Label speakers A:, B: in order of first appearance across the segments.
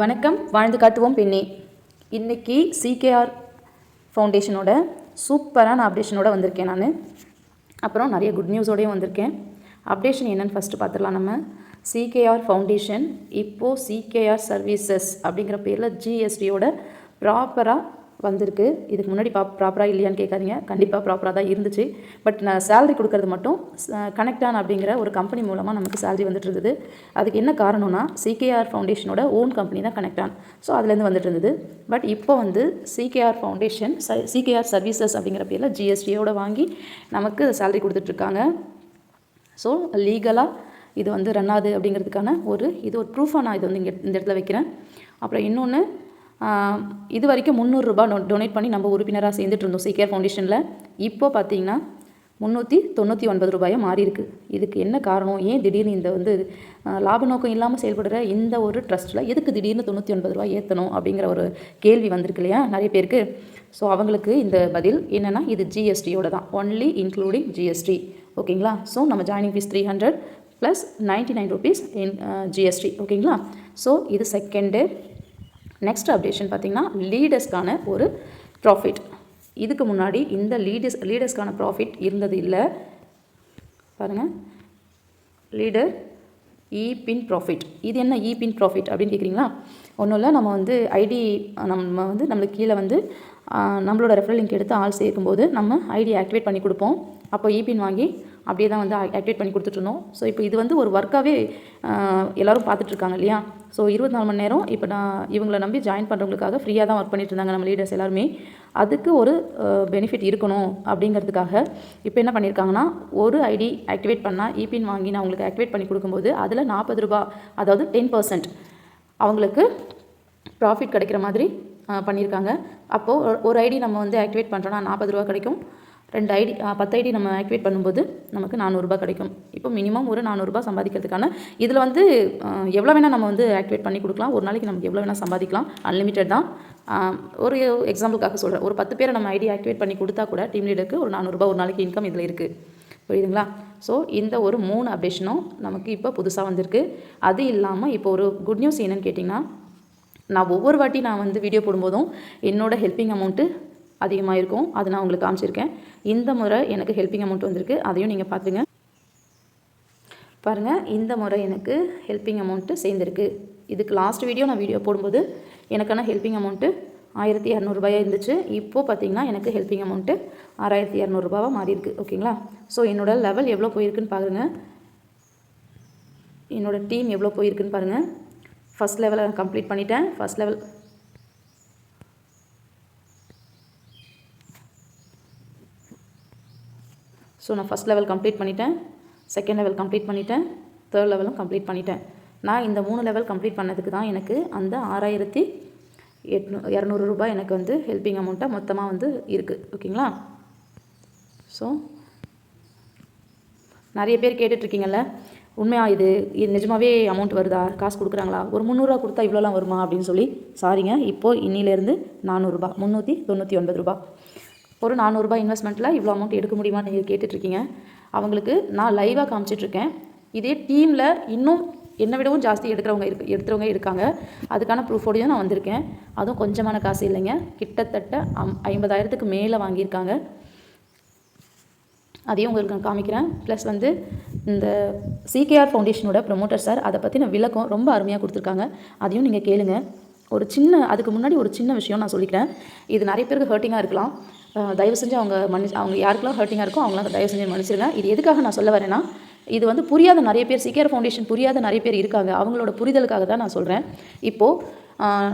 A: வணக்கம் வாழ்ந்து காட்டுவோம் பெண்ணே. இன்னைக்கு சிகேஆர் ஃபவுண்டேஷனோட சூப்பரான அப்டேஷனோட வந்திருக்கேன் நான். அப்புறம் நிறைய குட் நியூஸோடையும் வந்திருக்கேன். அப்டேஷன் என்னென்னு ஃபஸ்ட்டு பார்த்துடலாம் நம்ம. சிகேஆர் ஃபவுண்டேஷன் இப்போது சிகேஆர் சர்வீசஸ் அப்படிங்கிற பேரில் ஜிஎஸ்டியோட ப்ராப்பராக வந்திருக்கு. இதுக்கு முன்னாடி பா ப்ராப்பராக இல்லையான்னு கேட்காதீங்க. கண்டிப்பாக ப்ராப்பராக தான் இருந்துச்சு. பட் நான் சேலரி கொடுக்கறது மட்டும் கனெக்டான் அப்படிங்கிற ஒரு கம்பெனி மூலமாக நமக்கு சேலரி வந்துட்டு இருந்தது. அதுக்கு என்ன காரணம்னா சிகேஆர் ஃபவுண்டேஷனோட ஓன் கம்பெனி தான் கனெக்டான் ஸோ அதுலேருந்து வந்துட்டு இருந்தது. பட் இப்போ வந்து சிகேஆர் ஃபவுண்டேஷன் சிகேஆர் சர்வீசஸ் அப்படிங்கிற பேரில் ஜிஎஸ்டியோட வாங்கி நமக்கு சேலரி கொடுத்துட்ருக்காங்க ஸோ லீகலாக இது வந்து ரன் ஆகுது அப்படிங்கிறதுக்கான ஒரு இது ஒரு ப்ரூஃபாக நான் இது வந்து இங்கே இந்த இடத்துல வைக்கிறேன். அப்புறம் இன்னொன்று இது வரைக்கும் முந்நூறுரூபா டொனேட் பண்ணி நம்ம உறுப்பினராக சேர்ந்துட்டு இருந்தோம் சீக்கியர் ஃபவுண்டேஷனில். இப்போ பார்த்தீங்கன்னா முந்நூற்றி தொண்ணூற்றி ஒன்பது ரூபாயாக மாறியிருக்கு. இதுக்கு என்ன காரணம்? ஏன் திடீர்னு இந்த வந்து லாப நோக்கம் இல்லாமல் செயல்படுற இந்த ஒரு ட்ரஸ்ட்டில் எதுக்கு திடீர்னு தொண்ணூற்றி ஒன்பது ரூபாய் ஏற்றணும் அப்படிங்கிற ஒரு கேள்வி வந்திருக்கு இல்லையா? நிறைய பேருக்கு. ஸோ அவங்களுக்கு இந்த பதில் என்னென்னா இது ஜிஎஸ்டியோட தான். ஒன்லி இன்க்ளூடிங் ஜிஎஸ்டி ஓகேங்களா? ஸோ நம்ம joining fee three hundred plus ninety nine rupees in GST ஓகேங்களா? ஸோ இது செகண்டு நெக்ஸ்ட் அப்டேஷன் பார்த்தீங்கன்னா லீடர்ஸ்க்கான ஒரு ப்ராஃபிட் இதுக்கு முன்னாடி இந்த லீடர்ஸ் லீடர்ஸ்க்கான ப்ராஃபிட் இருந்தது இல்லை. பாருங்கள் லீடர் இ பின் ப்ராஃபிட் இது என்ன இ பின் ப்ராஃபிட் அப்படின்னு கேட்குறீங்களா ஒன்றும் இல்லை நம்ம வந்து ஐடி நம்ம வந்து நம்மளுக்கு கீழே வந்து நம்மளோட ரெஃபரல் லிங்க் எடுத்து ஆள் சேர்க்கும்போது நம்ம ஐடி ஆக்டிவேட் பண்ணி கொடுப்போம். அப்போ இபின் வாங்கி அப்படியே தான் வந்து ஆக்டிவேட் பண்ணி கொடுத்துட்ருந்தோம் ஸோ இப்போ இது வந்து ஒரு ஒர்க்காகவே எல்லோரும் பார்த்துட்ருக்காங்க இல்லையா? ஸோ இருபத்தி நாலு மணி நேரம் இப்போ நான் இவங்களை நம்பி ஜாயின் பண்ணுறவங்களுக்காக ஃப்ரீயாக தான் ஒர்க் பண்ணிட்டு இருந்தாங்க நம்ம லீடர்ஸ் எல்லாருமே. அதுக்கு ஒரு பெனிஃபிட் இருக்கணும் அப்படிங்கிறதுக்காக இப்போ என்ன பண்ணியிருக்காங்கன்னா ஒரு ஐடி ஆக்டிவேட் பண்ணால் இபின் வாங்கி நான் உங்களுக்கு ஆக்டிவேட் பண்ணி கொடுக்கும்போது அதில் நாற்பது ரூபா அதாவது டென் பர்சன்ட் அவங்களுக்கு ப்ராஃபிட் கிடைக்கிற மாதிரி பண்ணியிருக்காங்க. அப்போது ஒரு- ஐடி நம்ம வந்து ஆக்டிவேட் பண்ணுறோன்னா நாற்பது ரூபா கிடைக்கும். ரெண்டு ஐடி பத்து ஐடி நம்ம ஆக்டிவேட் பண்ணும்போது நமக்கு நானூறுரூபா கிடைக்கும். இப்போ மினிமம் ஒரு நானூறுரூபா சம்பாதிக்கிறதுக்கான இதில் வந்து எவ்வளோ வேணால் நம்ம வந்து ஆக்டிவேட் பண்ணி கொடுக்கலாம். ஒரு நாளைக்கு நமக்கு எவ்வளோ வேணால் சம்பாதிக்கலாம். அன்லிமிட்டட் தான். ஒரு எக்ஸாம்பிளுக்காக சொல்கிறேன் ஒரு பத்து பேரை நம்ம ஐடி ஆக்டிவேட் பண்ணி கொடுத்தா கூட டீம் லீடருக்கு ஒரு நானூறுரூபா ஒரு நாளைக்கு இன்கம் இதில் இருக்குது புரியுதுங்களா? ஸோ இந்த ஒரு மூணு அப்டேஷனும் நமக்கு இப்போ புதுசாக வந்திருக்கு. அது இல்லாமல் இப்போ ஒரு குட் நியூஸ் என்னென்னு கேட்டிங்கன்னா நான் ஒவ்வொரு வாட்டி நான் வந்து வீடியோ போடும்போதும் என்னோட ஹெல்பிங் அமௌண்ட்டு அதிகமாக இருக்கும் அது நான் உங்களுக்கு காமிச்சிருக்கேன். இந்த முறை எனக்கு ஹெல்பிங் அமௌண்ட் வந்திருக்கு. அதையும் நீங்கள் பார்த்துங்க பாருங்கள் இந்த முறை எனக்கு ஹெல்பிங் அமௌண்ட்டு சேர்ந்துருக்கு. இதுக்கு லாஸ்ட் வீடியோ நான் வீடியோ போடும்போது எனக்கான ஹெல்பிங் அமௌண்ட்டு ஆயிரத்தி இரநூறுபாயாக இருந்துச்சு. இப்போது பார்த்தீங்கன்னா எனக்கு ஹெல்பிங் அமௌண்ட்டு ஆறாயிரத்தி இரநூறுபாவாக மாறியிருக்கு. ஓகேங்களா? ஸோ என்னோட லெவல் எவ்வளோ போயிருக்குன்னு பாருங்கள் என்னோடய டீம் எவ்வளோ போயிருக்குன்னு பாருங்கள் ஃபஸ்ட் லெவலை கம்ப்ளீட் பண்ணிட்டேன். ஃபஸ்ட் லெவல் ஸோ நான் ஃபஸ்ட் லெவல் கம்ப்ளீட் பண்ணிட்டேன். செகண்ட் லெவல் கம்ப்ளீட் பண்ணிட்டேன். தேர்ட் லெவலும் கம்ப்ளீட் பண்ணிட்டேன். நான் இந்த மூணு லெவல் கம்ப்ளீட் பண்ணதுக்கு தான் எனக்கு அந்த ஆறாயிரத்தி எட்நூ இரநூறு ரூபாய் எனக்கு வந்து ஹெல்பிங் அமௌண்ட்டாக மொத்தமாக வந்து இருக்குது ஓகேங்களா? ஸோ நிறைய பேர் கேட்டுட்ருக்கீங்கல்ல உண்மையாக இது? இது நிஜமாவே அமௌண்ட் வருதா? காசு கொடுக்குறாங்களா? ஒரு முந்நூறுரூவா கொடுத்தா இவ்வளோலாம் வருமா? அப்படின்னு சொல்லி சாரிங்க. இப்போது இன்னிலேருந்து நானூறுரூபா முந்நூற்றி தொண்ணூற்றி ஒன்பது ரூபா. ஒரு நானூறுரூபா இன்வெஸ்ட்மெண்ட்டில் இவ்வளோ அமௌண்ட் எடுக்க முடியுமான்னு நீங்கள் கேட்டுட்ருக்கீங்க. அவங்களுக்கு நான் லைவாக காமிச்சிட்ருக்கேன். இதே டீமில் இன்னும் என்னை விடவும் ஜாஸ்தி எடுக்கிறவங்க இருக்கு எடுத்துகிறவங்க இருக்காங்க. அதுக்கான ப்ரூஃபோடையும் நான் வந்திருக்கேன். அதுவும் கொஞ்சமான காசு இல்லைங்க. கிட்டத்தட்ட அம் ஐம்பதாயிரத்துக்கு மேலே வாங்கியிருக்காங்க. அதையும் உங்களுக்கு நான் காமிக்கிறேன். ப்ளஸ் வந்து இந்த சிகேஆர் ஃபவுண்டேஷனோட ப்ரொமோட்டர் சார் அதை பற்றின விளக்கம் ரொம்ப அருமையாக கொடுத்துருக்காங்க. அதையும் நீங்கள் கேளுங்க. ஒரு சின்ன அதுக்கு முன்னாடி ஒரு சின்ன விஷயம் நான் சொல்லிக்கிறேன். இது நிறைய பேருக்கு ஹர்ட்டிங்காக இருக்கலாம். தயவு செஞ்சு அவங்க மன்னி அவங்க யாருக்கெல்லாம் ஹர்ட்டிங்காக இருக்கோ அவங்களாம் தயவு செஞ்சு மன்னிச்சிருங்க. இது எதுக்காக நான் சொல்ல வரேன்னா இது வந்து புரியாத நிறைய பேர் சிகேஆர் ஃபவுண்டேஷன் புரியாத நிறைய பேர் இருக்காங்க. அவங்களோட புரிதலுக்காக தான் நான் சொல்கிறேன் இப்போது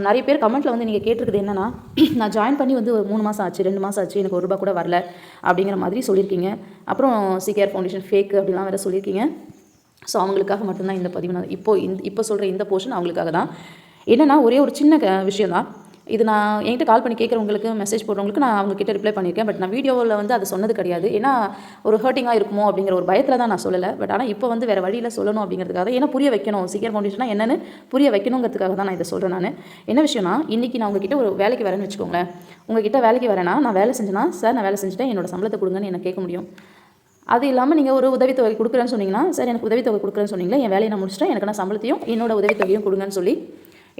A: நிறைய பேர் கமெண்ட்டில் வந்து நீங்கள் கேட்டிருக்குது என்னன்னா நான் ஜாயின் பண்ணி வந்து ஒரு மூணு மாதம் ஆச்சு ரெண்டு மாதம் ஆச்சு எனக்கு ஒரு ரூபா கூட வரல அப்படிங்கிற மாதிரி சொல்லியிருக்கீங்க. அப்புறம் சிகேஆர் ஃபவுண்டேஷன் ஃபேக் அப்படிலாம் வேறு சொல்லியிருக்கீங்க. ஸோ அவங்களுக்காக மட்டும்தான் இந்த பதிவு நான் இப்போ இந்த இப்போ சொல்கிற இந்த போர்ஷன் அவங்களுக்காக தான். என்னென்னா ஒரே ஒரு சின்ன க விஷயம் தான் இது நான் என்கிட்ட கால் பண்ணி கேட்குறவங்களுக்கு மெசேஜ் போடுறவங்களுக்கு நான் அவங்கக்கிட்ட ரிப்ளை பண்ணியிருக்கேன். பட் நான் வீடியோவில் வந்து அதை சொன்னது கிடையாது. ஏன்னா ஒரு ஹர்ட்டிங்காக இருக்குமோ அப்படிங்கிற ஒரு பயத்தில் தான் நான் சொல்லலை. பட் ஆனால் இப்போ வந்து வேறு வழியில் சொல்லணும் அப்படிங்கிறதுக்காக ஏன்னா புரிய வைக்கணும். சீக்கிரம் ஃபவுண்டேஷனா என்னன்னு புரிய வைக்கணுங்கிறதுக்காக தான் நான் இதை சொல்கிறேன் நான். என்ன விஷயம்னா இன்றைக்கி நான் உங்ககிட்ட ஒரு வேலைக்கு வரேன்னு வச்சுக்கோங்களேன். உங்ககிட்ட வேலைக்கு வரேன்னா நான் வேலை செஞ்சேன்னா சார் நான் வேலை செஞ்சுட்டேன். என்னோட சம்பளத்தை கொடுங்கன்னு என்ன கேட்க முடியும். அது இல்லாமல் நீங்கள் ஒரு உதவித்தொகை கொடுக்குறேன்னு சொன்னீங்கன்னா சார் எனக்கு உதவித்தொகை கொடுக்குறேன்னு சொன்னீங்களா என் வேலையை நான் முடிச்சிட்டேன். எனக்கு நான் சம்பளத்தையும் என்னோட உதவித்தொகையும் கொடுங்கன்னு சொல்லி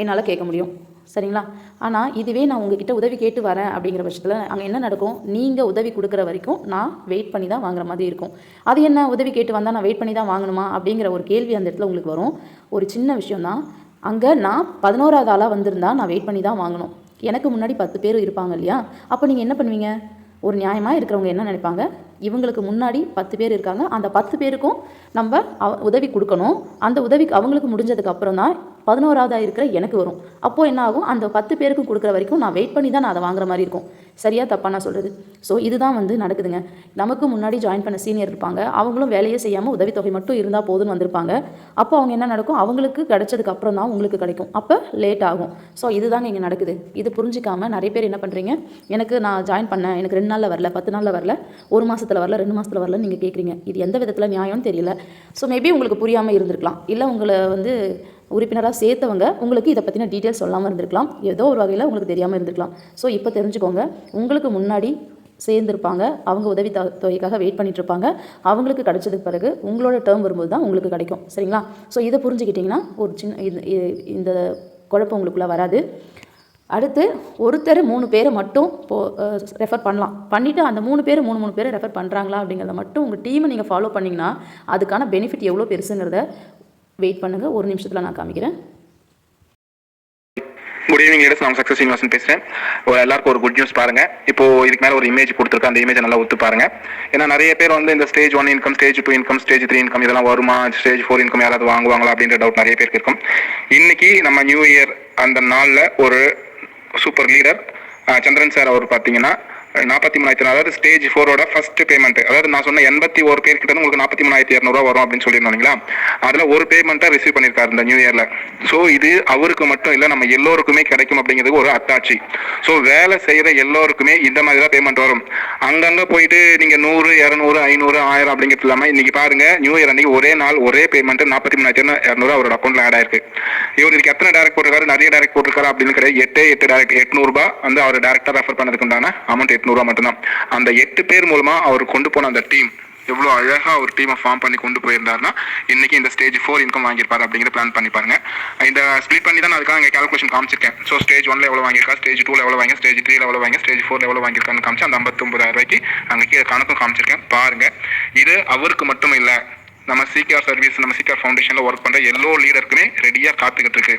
A: என்னால் கேட்க முடியும். சரிங்களா? ஆனால் இதுவே நான் உங்ககிட்ட உதவி கேட்டு வரேன் அப்படிங்கிற பட்சத்தில் அங்கே என்ன நடக்கும்? நீங்கள் உதவி கொடுக்குற வரைக்கும் நான் வெயிட் பண்ணி தான் வாங்குற மாதிரி இருக்கும். அது என்ன? உதவி கேட்டு வந்தால் நான் வெயிட் பண்ணி தான் வாங்கணுமா? அப்படிங்கிற ஒரு கேள்வி அந்த இடத்துல உங்களுக்கு வரும். ஒரு சின்ன விஷயம் தான். அங்கே நான் பதினோராவது ஆளாக வந்திருந்தா நான் வெயிட் பண்ணி தான் வாங்கணும். எனக்கு முன்னாடி பத்து பேர் இருப்பாங்க இல்லையா? அப்போ நீங்கள் என்ன பண்ணுவீங்க? ஒரு நியாயமாக இருக்கிறவங்க என்ன நினைப்பாங்க? இவங்களுக்கு முன்னாடி பத்து பேர் இருக்காங்க. அந்த பத்து பேருக்கும் நம்ம உதவி கொடுக்கணும். அந்த உதவி அவங்களுக்கு முடிஞ்சதுக்கு அப்புறம் தான் பதினோராவதாக இருக்கிற எனக்கு வரும். அப்போது என்ன ஆகும்? அந்த பத்து பேருக்கும் கொடுக்குற வரைக்கும் நான் வெயிட் பண்ணி தான் நான் அதை வாங்குற மாதிரி இருக்கும். சரியா தப்பா நான் சொல்கிறது ஸோ இதுதான் வந்து நடக்குதுங்க. நமக்கு முன்னாடி ஜாயின் பண்ண சீனியர் இருப்பாங்க. அவங்களும் வேலையே செய்யாமல் உதவித்தொகை மட்டும் இருந்தால் போதும்னு வந்திருப்பாங்க. அப்போ அவங்க என்ன நடக்கும்? அவங்களுக்கு கிடைச்சதுக்கு அப்புறம் தான் உங்களுக்கு கிடைக்கும். அப்போ லேட் ஆகும். ஸோ இதுதாங்க இங்கே நடக்குது. இது புரிஞ்சிக்காம நிறைய பேர் என்ன பண்ணுறீங்க எனக்கு நான் ஜாயின் பண்ணேன். எனக்கு ரெண்டு நாளில் வரல பத்து நாளில் வரல ஒரு மாதத்தில் வரல ரெண்டு மாதத்தில் வரல நீங்கள் கேட்குறீங்க இது எந்த விதத்தில் நியாயம்னு தெரியல. ஸோ மேபி உங்களுக்கு புரியாமல் இருந்திருக்கலாம். இல்லை உங்களை வந்து உறுப்பினராக சேர்த்தவங்க உங்களுக்கு இதை பற்றின டீட்டெயில்ஸ் சொல்லாமல் இருந்திருக்கலாம். ஏதோ ஒரு வகையில் உங்களுக்கு தெரியாமல் இருந்திருக்கலாம். ஸோ இப்போ தெரிஞ்சுக்கோங்க. உங்களுக்கு முன்னாடி சேர்ந்துருப்பாங்க. அவங்க உதவி தொகைக்காக வெயிட் பண்ணிட்டு இருப்பாங்க அவங்களுக்கு கிடைச்சதுக்கு பிறகு உங்களோட டேர்ம் வரும்போது தான் உங்களுக்கு கிடைக்கும். சரிங்களா? ஸோ இதை புரிஞ்சுக்கிட்டிங்கன்னா ஒரு சின்ன இது- இந்த குழப்பம் உங்களுக்குள்ளே வராது. அடுத்து ஒருத்தர் மூணு பேரை மட்டும் போ ரெஃபர் பண்ணலாம். பண்ணிவிட்டு அந்த மூணு பேர் மூணு மூணு பேரை ரெஃபர் பண்ணுறாங்களா அப்படிங்கிறத மட்டும் உங்கள் டீமை நீங்கள் ஃபாலோ பண்ணிங்கன்னா அதுக்கான பெனிஃபிட் எவ்வளோ பெருசுங்கிறத வெயிட் பண்ணுங்கள் ஒரு நிமிஷத்தில் நான் காமிக்கிறேன்.
B: குட் ஈவினிங் லீடர்ஸ் நான் சக்ஸஸ் சீனிவாசன் பேசுகிறேன் ஒரு எல்லாருக்கும் ஒரு குட் நியூஸ் பாருங்க. இப்போ இதுக்கு மேலே ஒரு இமேஜ் கொடுத்துருக்கேன் அந்த இமேஜ் நல்லா ஒத்து பாருங்க. ஏன்னா நிறைய பேர் வந்து இந்த stage one income stage two income stage three income இதெல்லாம் வருமா? ஸ்டேஜ் ஃபோர் இன்கம் யாராவது வாங்குவாங்களா அப்படின்ற டவுட் நிறைய பேருக்கு இருக்கும். இன்னைக்கு நம்ம நியூ இயர் அந்த நாளில் ஒரு சூப்பர் லீடர் சந்திரன் சார் அவர் பார்த்தீங்கன்னா நாற்பத்தி மூணாயிரத்தி அதாவது ஸ்டேஜ் ஃபோரோட ஃபர்ஸ்ட் பேமெண்ட் அதாவது நான் சொன்ன எண்பத்தி ஒரு பேர் கிட்ட உங்களுக்கு நாற்பத்தி மூணாயிரத்தி இரநூறுவா வரும் அப்படின்னு சொல்லியிருந்தோம் அதில் ஒரு பேமெண்ட்டாக ரிசீவ் பண்ணியிருக்காரு இந்த நியூ இயரில் ஸோ இது அவருக்கு மட்டும் இல்லை நம்ம எல்லோருக்குமே கிடைக்கும் அப்படிங்கிறது ஒரு அத்தாட்சி. ஸோ வேலை செய்கிற எல்லோருக்குமே இந்த மாதிரி தான் பேமெண்ட் வரும். அங்கங்கே போயிட்டு நீங்கள் நூறு இரநூறு ஐநூறு ஆயிரம் அப்படிங்கிறது இல்லாமல் இன்னைக்கு பாருங்க நியூ இயர் அன்னைக்கு ஒரே நாள் ஒரே பேமெண்ட் நாற்பத்தி மூணாயிரத்தி இரநூறு அவரோட அக்கௌண்ட்டில் ஆட் ஆயிருக்கு. இவர் இதுக்கு எத்தனை டேரக்ட் போட்டிருக்காரு? நிறைய டேரக்ட் போட்டிருக்காரு அப்படின்னு கிடையாது எட்டே எட்டு டேரக்ட் எட்நூறுபா வந்து அவர் டேரக்டாக ரெஃபர் பண்ணதுக்கு உண்டான அமௌண்ட் எட்நூறுவா மட்டும்தான். அந்த எட்டு பேர் மூலமா அவர் கொண்டு போன அந்த டீம் எவ்வளோ அழகாக ஒரு டீமை ஃபார்ம் பண்ணி கொண்டு போயிருந்தாருன்னா இன்னைக்கு இந்த ஸ்டேஜ் ஃபோர் இன்கம் வாங்கியிருப்பார் அப்படிங்கிற பிளான் பண்ணி பாருங்க. இந்த ஸ்ப்ளிட் பண்ணி தான் அதுக்காக இங்கே கால்குலேஷன் காமிச்சிருக்கேன். ஸோ ஸ்டேஜ் ஒன்ல எவ்வளோ வாங்கியிருக்கா ஸ்டேஜ் டூல எவ்வளோ வாங்கி ஸ்டேஜ் த்ரீல எவ்வளோ வாங்கி ஸ்டேஜ் ஃபோர்ல எவ்வளோ வாங்கியிருக்கான்னு காமிச்சு அந்த ஐம்பத்தொம்பதாயிரம் ரூபாய்க்கு அங்கே கீழே கணக்கும் காமிச்சிருக்கேன். பாருங்க. இது அவருக்கு மட்டும் இல்லை நம்ம சிகேஆர் சர்வீஸ் நம்ம சிகேஆர் ஃபவுண்டேஷனில் ஒர்க் பண்ணுற எல்லா லீடருக்குமே ரெடியாக காத்துக்கிட்டு இருக்கு.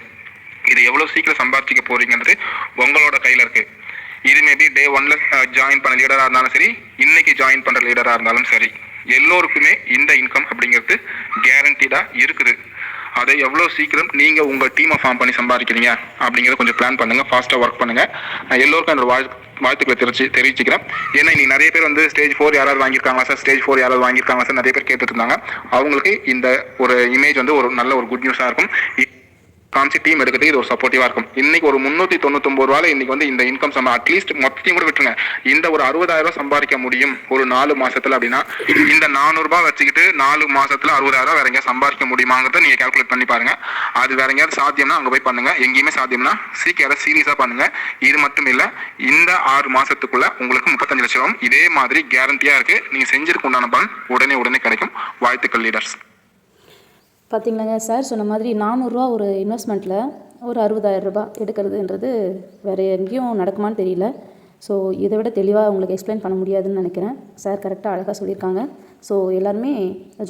B: இது எவ்வளோ சீக்கிரம் சம்பாதிச்சிக்க போறீங்கன்றது உங்களோட கையில இருக்கு. இது மேபி டே ஒன்ல ஜாயின் பண்ண லீடரா இருந்தாலும் சரி இன்னைக்கு ஜாயின் பண்ற லீடரா இருந்தாலும் சரி எல்லோருக்குமே இந்த இன்கம் அப்படிங்கிறது கேரண்டீடா இருக்குது. அதை எவ்வளோ சீக்கிரம் நீங்கள் உங்கள் டீமை ஃபார்ம் பண்ணி சம்பாதிக்கிறீங்க அப்படிங்கிறத கொஞ்சம் பிளான் பண்ணுங்கள் ஃபாஸ்ட்டாக ஒர்க் பண்ணுங்கள் நான் எல்லோருக்கும் என்னோட வாழ் வாழ்த்துக்களை தெரிவிச்சு தெரிவிச்சுக்கிறேன். ஏன்னா இன்னைக்கு நிறைய பேர் வந்து ஸ்டேஜ் ஃபோர் யாராவது வாங்கியிருக்காங்களா சார் ஸ்டேஜ் ஃபோர் யாராவது வாங்கியிருக்காங்களா சார் நிறைய பேர் கேட்டுட்டு இருந்தாங்க. அவங்களுக்கு இந்த ஒரு இமேஜ் வந்து ஒரு நல்ல ஒரு குட் நியூஸாக இருக்கும். இ- காமிச்சு டீம் எடுக்கிறதுக்கு இது ஒரு சப்போர்ட்டிவா இருக்கும். இன்னைக்கு ஒரு முன்னூத்தி தொண்ணூத்தொன்பது ரூபாய் இன்னைக்கு வந்து இந்த இன்கம் சம்பா அட்லீஸ்ட் மொத்தத்தையும் கூட விட்டுருங்க. இந்த ஒரு அறுபதாயிரம் ரூபாய் சம்பாதிக்க முடியும் ஒரு நாலு மாசத்துல அப்படின்னா இந்த நானூறு ரூபாய் வச்சுக்கிட்டு நாலு மாசத்துல அறுபதாயிரம் ரூபாய் வேற சம்பாதிக்க முடியுமாங்கிறத நீங்க கால்குலேட் பண்ணி பாருங்க. அது வேற எங்கேயாவது சாத்தியம்னா அங்க போய் பண்ணுங்க. எங்கேயுமே சாத்தியம்னா சீக்கிரம் சீரியஸா பண்ணுங்க. இது மட்டும் இல்ல இந்த ஆறு மாசத்துக்குள்ள உங்களுக்கு முப்பத்தஞ்சு லட்சம் இதே மாதிரி கேரண்டியா இருக்கு. நீங்க செஞ்சிருக்க உண்டான பலன் உடனே உடனே கிடைக்கும். வாழ்த்துக்கள் லீடர்ஸ்
A: பார்த்தீங்களாங்க சார்? சொன்ன மாதிரி நானூறுரூவா ஒரு இன்வெஸ்ட்மெண்ட்டில் ஒரு அறுபதாயிரம் ரூபாய் எடுக்கிறதுன்றது வேறு எங்கேயும் நடக்குமான்னு தெரியல. ஸோ இதை விட தெளிவாக உங்களுக்கு எக்ஸ்பிளைன் பண்ண முடியாதுன்னு நினைக்கிறேன். சார் கரெக்டாக அழகாக சொல்லியிருக்காங்க. ஸோ எல்லாருமே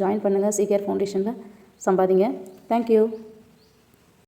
A: ஜாயின் பண்ணுங்கள் சிகேஆர் ஃபவுண்டேஷனில் சம்பாதிங்க. தேங்க்யூ